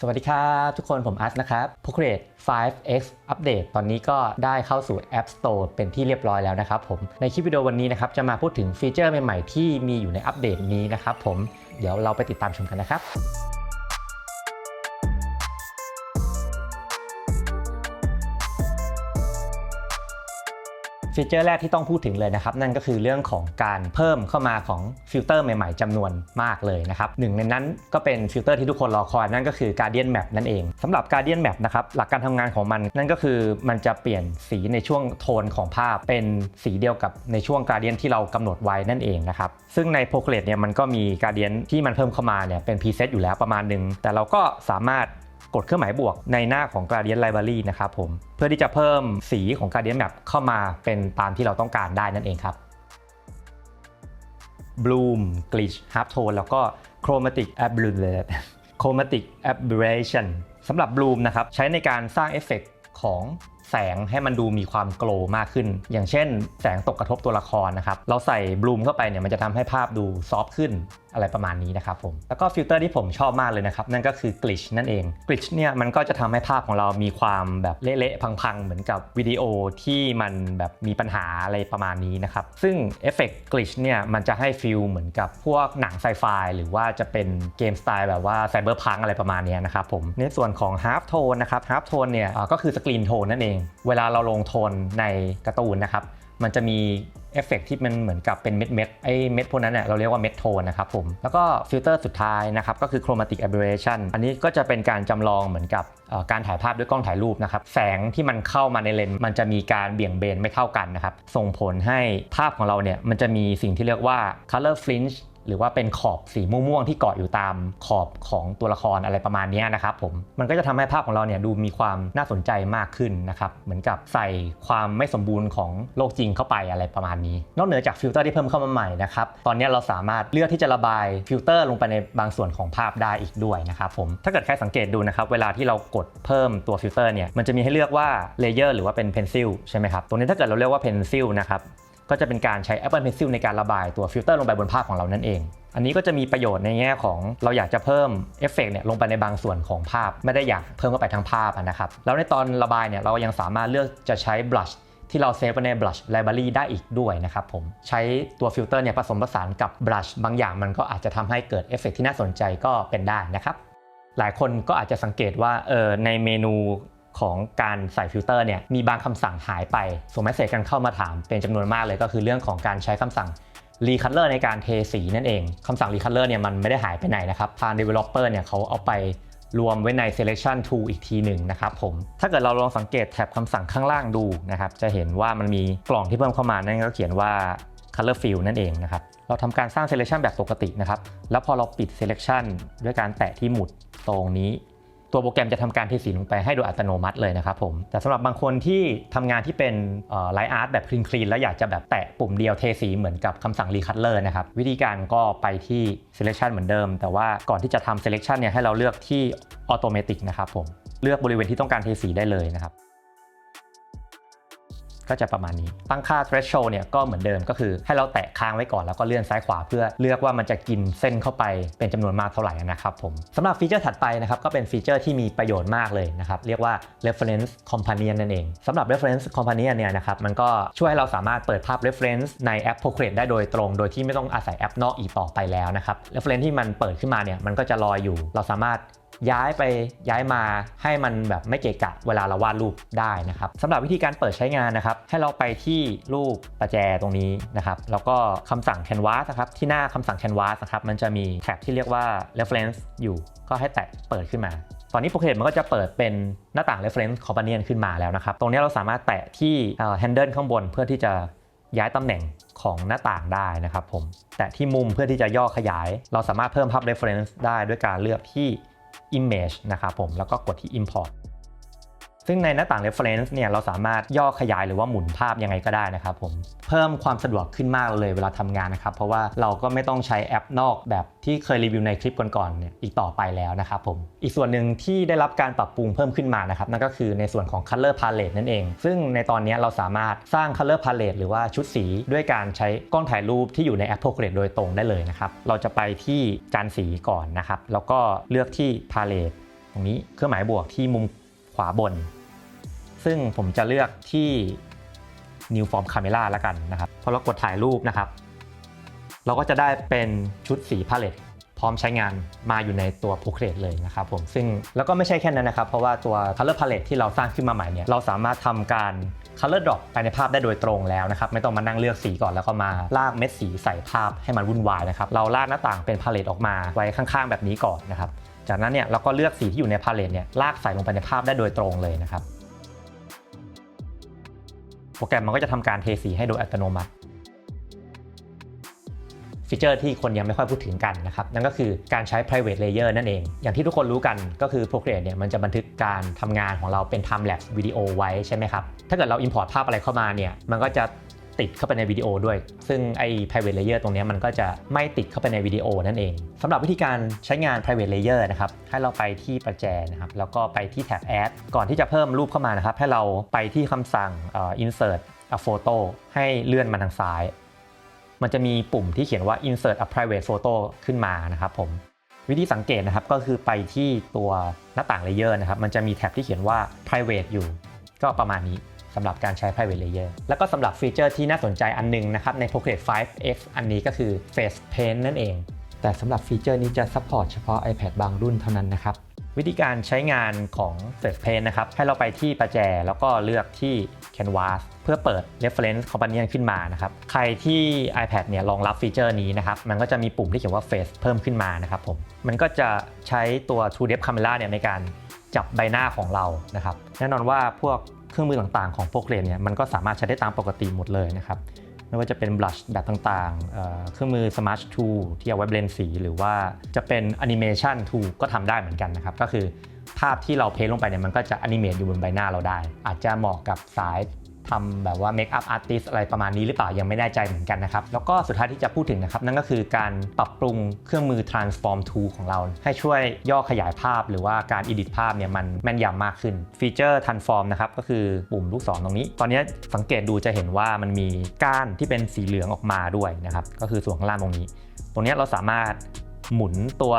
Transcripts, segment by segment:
สวัสดีครับทุกคนผมอัสนะครับ Procreate 5x Update ตอนนี้ก็ได้เข้าสู่ App Store เป็นที่เรียบร้อยแล้วนะครับผมในคลิปวิดีโอวันนี้นะครับจะมาพูดถึงฟีเจอร์ใหม่ๆ ที่มีอยู่ในอัปเดตนี้นะครับผมเดี๋ยวเราไปติดตามชมกันนะครับ ฟีเจอร์แรกที่ต้องพูดถึงเลยนะครับ นั่นก็คือเรื่องของการเพิ่มเข้ามาของฟิลเตอร์ใหม่ๆจำนวนมากเลยนะครับหนึ่งในนั้นก็เป็นฟิลเตอร์ที่ทุกคนรอคอยนั่นก็คือ Guardian Map นั่นเองสำหรับ Guardian Map นะครับหลักการทำงานของมันนั่นก็คือมันจะเปลี่ยนสีในช่วงโทนของภาพเป็นสีเดียวกับในช่วง Guardian ที่เรากำหนดไว้นั่นเองนะครับซึ่งใน p r o c r e t เนี่ยมันก็มี Guardian ที่มันเพิ่มเข้ามาเนี่ยเป็น preset อยู่แล้วประมาณหนึ่งแต่เราก็สามารถ กดเครื่องหมายบวกในหน้าของ Gradient Library นะครับผม เพื่อที่จะเพิ่มสีของ Gradient Map เข้ามาเป็นตามที่เราต้องการได้นั่นเองครับ Bloom Glitch Half Tone แล้วก็ Chromatic Aberration Chromatic Aberration สำหรับ Bloom นะครับ ใช้ในการสร้างเอฟเฟกต์ของ แสงให้มันดูมีความโกลมากขึ้น อย่างเช่น แสงตกกระทบตัวละครนะครับ เราใส่บลูมเข้าไปเนี่ยมันจะทำให้ภาพดูซอฟขึ้นอะไรประมาณนี้นะครับผม แล้วก็ฟิลเตอร์ที่ผมชอบมากเลยนะครับ นั่นก็คือ glitch นั่นเอง glitch เนี่ยมันก็จะทำให้ภาพของเรามีความแบบเละๆพังๆ เหมือนกับวิดีโอที่มันแบบมีปัญหาอะไรประมาณนี้นะครับ ซึ่งเอฟเฟกต์ glitch เนี่ยมันจะให้ฟิลเหมือนกับพวกหนังไซไฟหรือว่าจะเป็นเกมสไตล์แบบว่าไซเบอร์พังอะไรประมาณนี้นะครับผมในส่วนของ half tone นะครับ half tone เนี่ยก็คือสกรีนโทนนั่นเองเวลาเราลงโทนในการ์ตูนนะครับ มันจะมีเอฟเฟกต์ที่มันเหมือนกับเป็นเม็ดเม็ดไอ้เม็ดพวกนั้นเนี่ยเราเรียกว่าเม็ดโทนนะครับผม แล้วก็ฟิลเตอร์สุดท้ายนะครับก็คือ chromatic aberration อันนี้ก็จะเป็นการจำลองเหมือนกับการถ่ายภาพด้วยกล้องถ่ายรูปนะครับ แสงที่มันเข้ามาในเลนส์มันจะมีการเบี่ยงเบนไม่เท่ากันนะครับ ส่งผลให้ภาพของเราเนี่ยมันจะมีสิ่งที่เรียกว่า color fringe หรือว่าเป็นขอบสีม่วงๆที่เกาะอยู่ตามขอบของตัวละครอะไรประมาณนี้นะครับผมมันก็จะทำให้ภาพของเราเนี่ยดูมีความน่าสนใจมากขึ้นนะครับเหมือนกับใส่ความไม่สมบูรณ์ของโลกจริงเข้าไปอะไรประมาณนี้ นอกเหนือจากฟิลเตอร์ที่เพิ่มเข้ามาใหม่นะครับตอนนี้เราสามารถเลือกที่จะระบายฟิลเตอร์ลงไปในบางส่วนของภาพได้อีกด้วยนะครับผมถ้าเกิดใครสังเกตดูนะครับเวลาที่เรากดเพิ่มตัวฟิลเตอร์เนี่ยมันจะมีให้เลือกว่าเลเยอร์หรือว่าเป็นเพนซิลใช่ไหมครับตรงนี้ถ้าเกิดเราเรียกว่าเพนซิลนะครับ ก็จะเป็นการใช้ Apple Pencil ในการระบายตัวฟิลเตอร์ลงไปบนภาพของเรานั่นเอง อันนี้ก็จะมีประโยชน์ในแง่ของเราอยากจะเพิ่มเอฟเฟกต์เนี่ยลงไปในบางส่วนของภาพ ไม่ได้อยากเพิ่มเข้าไปทั้งภาพนะครับ แล้วในตอนระบายเนี่ยเรายังสามารถเลือกจะใช้ blush ที่เราเซฟไว้ใน blush library ได้อีกด้วยนะครับผม ใช้ตัวฟิลเตอร์เนี่ยผสมผสานกับ blush บางอย่างมันก็อาจจะทำให้เกิดเอฟเฟกต์ที่น่าสนใจก็เป็นได้นะครับ หลายคนก็อาจจะสังเกตว่าเออในเมนู ของการใส่ฟิลเตอร์เนี่ยมีบางคำสั่งหายไปส่งเมสเซจกันเข้ามาถามเป็นจำนวนมากเลยก็คือเรื่องของการใช้คำสั่ง Recolor ในการเทสีนั่นเองคำสั่ง Recolor เนี่ยมันไม่ได้หายไปไหนนะครับทาง Developer เนี่ยเขาเอาไปรวมไว้ใน Selection Tool อีกทีหนึ่งนะครับผม ถ้าเกิดเราลองสังเกตแท็บคำสั่งข้างล่างดูนะครับ จะเห็นว่ามันมีกล่องที่เพิ่มเข้ามานั่นก็เขียนว่า Color Fill นั่นเองนะครับ เราทำการสร้าง Selection แบบปกตินะครับ แล้วพอเราปิด Selection ด้วยการแตะที่หมุดตรงนี้ ตัวโปรแกรมจะทำการเทสีลงไปให้โดยอัตโนมัติเลยนะครับผมแต่สำหรับบางคนที่ทำงานที่เป็นไลท์อาร์ตแบบคลีนคลีนแล้วอยากจะแบบแตะปุ่มเดียวเทสีเหมือนกับคำสั่งรีคัตเลอร์นะครับวิธีการก็ไปที่ Selection เหมือนเดิม แต่ว่าก่อนที่จะทำ Selection เนี่ยให้เราเลือกที่ Automatic นะครับผมเลือกบริเวณที่ต้องการเทสีได้เลยนะครับ ก็จะประมาณนี้ ตั้งค่า threshold เนี่ยก็เหมือนเดิมก็คือให้เราแตะค้างไว้ก่อนแล้วก็เลื่อนซ้ายขวาเพื่อเลือกว่ามันจะกินเส้นเข้าไปเป็นจำนวนมากเท่าไหร่นะครับผมสำหรับฟีเจอร์ถัดไปนะครับก็เป็นฟีเจอร์ที่มีประโยชน์มากเลยนะครับเรียกว่า reference companion นั่นเองสำหรับ reference companion เนี่ยนะครับมันก็ช่วยให้เราสามารถเปิดภาพ reference ในแอป Procreate ได้โดยตรง โดยที่ไม่ต้องอาศัยแอปนอกอีกต่อไปแล้วนะครับ reference ที่มันเปิดขึ้นมาเนี่ยมันก็จะลอยอยู่ เราสามารถ ย้ายไปย้ายมาให้มันแบบไม่เกะกะเวลาเราวาดรูปได้นะครับสำหรับวิธีการเปิดใช้งานนะครับให้เราไปที่รูปประแจตรงนี้นะครับแล้วก็คำสั่ง canvas นะครับที่หน้าคำสั่ง canvas นะครับมันจะมีแท็บที่เรียกว่า reference อยู่ก็ให้แตะเปิดขึ้นมาตอนนี้ Procreate มันก็จะเปิดเป็นหน้าต่าง reference companion ขึ้นมาแล้วนะครับ ตรงนี้เราสามารถแตะที่ handle ข้างบนเพื่อที่จะย้ายตำแหน่งของหน้าต่างได้นะครับผม แตะที่มุมเพื่อที่จะย่อขยาย เราสามารถเพิ่มภาพ reference ได้ด้วยการเลือกที่ image นะครับผมแล้วก็กดที่ import ซึ่งในหน้าต่าง reference เนี่ยเราสามารถย่อขยายหรือว่าหมุนภาพยังไงก็ได้นะครับผมเพิ่มความสะดวกขึ้นมากเลยเวลาทำงานนะครับ เพราะว่าเราก็ไม่ต้องใช้แอปนอกแบบที่เคยรีวิวในคลิปก่อนๆเนี่ยอีกต่อไปแล้วนะครับผมอีกส่วนหนึ่งที่ได้รับการปรับปรุงเพิ่มขึ้นมานะครับนั่นก็คือในส่วนของ color palette นั่นเอง ซึ่งในตอนนี้เราสามารถสร้าง color palette หรือว่าชุดสีด้วยการใช้กล้องถ่ายรูปที่อยู่ในแอป Procreate โดยตรงได้เลยนะครับเราจะไปที่จานสีก่อนนะครับแล้วก็เลือกที่ palette รงนี้เครื่องหมายบวกที่มุมขวาบน ซึ่งผมจะเลือกที่ New Form Camera แล้วกันนะครับ พอเรากดถ่ายรูปนะครับ เราก็จะได้เป็นชุดสีพาเลตพร้อมใช้งานมาอยู่ในตัว Portrait เลยนะครับผมซึ่งแล้วก็ไม่ใช่แค่นั้นนะครับ เพราะว่าตัว Color Palette ที่เราสร้างขึ้นมาใหม่เนี่ยเราสามารถทำการ Color Drop ไปในภาพได้โดยตรงแล้วนะครับ ไม่ต้องมานั่งเลือกสีก่อนแล้วก็มาลากเม็ดสีใส่ภาพให้มันวุ่นวายนะครับเราลากหน้าต่างเป็นพาเลตออกมาไว้ข้างๆ แบบนี้ก่อนนะครับจากนั้นเนี่ยเราก็เลือกสีที่อยู่ในพาเลตเนี่ยลากใส่ลงไปในภาพได้โดยตรงเลยนะครับ โปรแกรมมันก็จะทำการเทสีให้โดยอัตโนมัติ ฟีเจอร์ที่คนยังไม่ค่อยพูดถึงกันนะครับนั่นก็คือการใช้ private layer นั่นเอง อย่างที่ทุกคนรู้กันก็คือ Procreate เนี่ยมันจะบันทึกการทำงานของเราเป็น time lapse วิดีโอไว้ใช่ไหมครับถ้าเกิดเรา import ภาพอะไรเข้ามาเนี่ยมันก็จะ ติดเข้าไปในวิดีโอด้วย ซึ่งไอ้ private layer ตรงนี้มันก็จะไม่ติดเข้าไปในวิดีโอนั่นเองสำหรับวิธีการใช้งาน private layer นะครับให้เราไปที่ประแจนะครับแล้วก็ไปที่แท็บ add ก่อนที่จะเพิ่มรูปเข้ามานะครับให้เราไปที่คำสั่ง insert a photo ให้เลื่อนมาทางซ้าย มันจะมีปุ่มที่เขียนว่า insert a private photo ขึ้นมานะครับผมวิธีสังเกตนะครับก็คือไปที่ตัวหน้าต่างเลเยอร์นะครับมันจะมีแท็บที่เขียนว่า private อยู่ ก็ประมาณนี้ สำหรับการใช้ private layer แล้วก็สำหรับฟีเจอร์ที่น่าสนใจอันหนึงนะครับใน Procreate 5X อันนี้ก็คือ Face Paint นั่นเอง แต่สำหรับฟีเจอร์นี้จะ support เฉพาะ iPad บางรุ่นเท่านั้นนะครับวิธีการใช้งานของ Face Paint นะครับ ให้เราไปที่ประแจแล้วก็เลือกที่ Canvas เพื่อเปิด Reference Companion ขึ้นมานะครับ ใครที่ iPad เนี่ยรองรับฟีเจอร์นี้นะครับ มันก็จะมีปุ่มที่เขียนว่า Face เพิ่มขึ้นมานะครับผม มันก็จะใช้ตัว True Depth Camera เนี่ยในการจับใบหน้าของเรานะครับ แน่นอนว่าพวก เครื่องมือต่างๆของพวกเรนเนี่ยมันก็สามารถใช้ได้ตามปกติหมดเลยนะครับไม่ว่าจะเป็นบลัชแบบต่างๆ เครื่องมือ Smart Tool ที่เอาไว้เบลนสี หรือว่าจะเป็น Animation Tool ก็ทำได้เหมือนกันนะครับ ก็คือภาพที่เราเพลลงไปเนี่ยมันก็จะอนิเมตอยู่บนใบหน้าเราได้ อาจจะเหมาะกับสาย ทำแบบว่า Make up Artist อะไรประมาณนี้หรือเปล่ายังไม่แน่ใจเหมือนกันนะครับ แล้วก็สุดท้ายที่จะพูดถึงนะครับ นั่นก็คือการปรับปรุงเครื่องมือ Transform Tool ของเรา ให้ช่วยย่อขยายภาพหรือว่าการ edit ภาพเนี่ยมันแม่นยำมากขึ้นฟีเจอร์ Transform นะครับก็คือปุ่มลูกศรตรงนี้ ตอนนี้สังเกตดูจะเห็นว่ามันมีก้านที่เป็นสีเหลืองออกมาด้วยนะครับก็คือส่วนข้างล่างตรงนี้ ตรงนี้เราสามารถหมุนตัว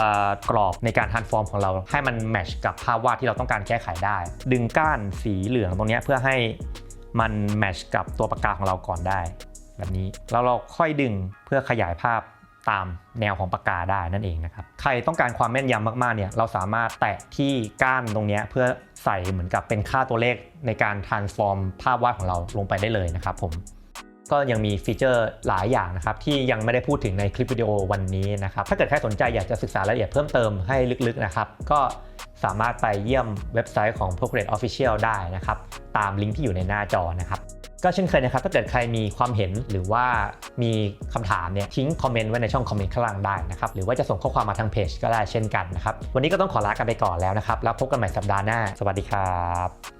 กรอบในการ transform ของเรา ให้มันแมชกับภาพวาดที่เราต้องการแก้ไขได้ ดึงก้านสีเหลืองตรงนี้เพื่อให้ มันแมชกับตัวปากกาของเราก่อนได้ แบบนี้แล้วเราค่อยดึงเพื่อขยายภาพตามแนวของปากกาได้นั่นเองนะครับ ใครต้องการความแม่นยำมากๆเนี่ยเราสามารถแตะที่ก้านตรงนี้เพื่อใส่เหมือนกับเป็นค่าตัวเลขในการ transform ภาพวาดของเราลงไปได้เลยนะครับผมก็ยังมีฟีเจอร์หลายอย่างนะครับที่ยังไม่ได้พูดถึงในคลิปวิดีโอวันนี้นะครับถ้าเกิดใครสนใจอยากจะศึกษารายละเอียดเพิ่มเติมให้ลึกๆนะครับก็ สามารถไปเยี่ยมเว็บไซต์ของ Procreate Official ได้นะครับ ตามลิงก์ที่อยู่ในหน้าจอนะครับ ก็เช่นเคยนะครับ ถ้าเกิดใครมีความเห็นหรือว่ามีคำถามเนี่ยทิ้งคอมเมนต์ไว้ในช่องคอมเมนต์ข้างล่างได้นะครับ หรือว่าจะส่งข้อความมาทางเพจก็ได้เช่นกันนะครับ วันนี้ก็ต้องขอลากันไปก่อนแล้วนะครับ แล้วพบกันใหม่สัปดาห์หน้า สวัสดีครับ